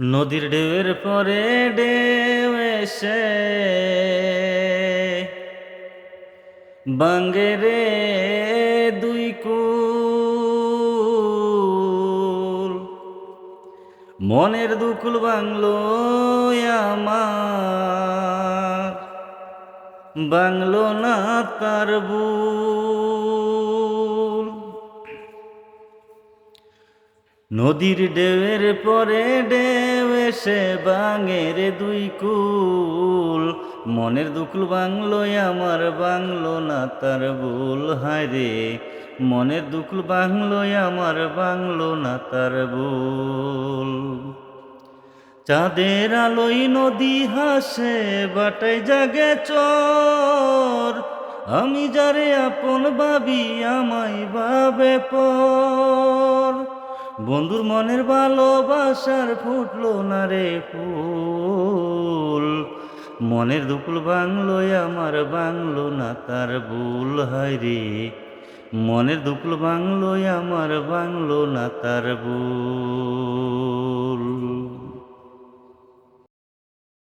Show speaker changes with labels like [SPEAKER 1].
[SPEAKER 1] নদীর ঢেউয়ের পরে ঢেউ এসে বাঙ্গে রে দুই কুল। মনের দুকুল বাংলো আমার, বাংলো না তার নদীর ঢেউয়ের পরে ঢেউ এসে বাঙের দুই কুল। মনের দুকুল বাংলোয় আমার বাংলো না তার বুল হায় রে। মনের দুকুল বাংলোয় আমার বাংলো না তার বুল চাঁদের আলোয় নদী হাসে, বাটাই জাগে চর। আমি যারে আপন ভাবি, আমায় ভাবে পর। বন্ধুর মনের ভালোবাসার ফুটলো না রে ফুল। মনের দুপুল বাংলোয় আমার বাংলো না তার ভুল, হয় রে। মনের দুপুল বাংলোয় আমার বাংলো না তার ভুল।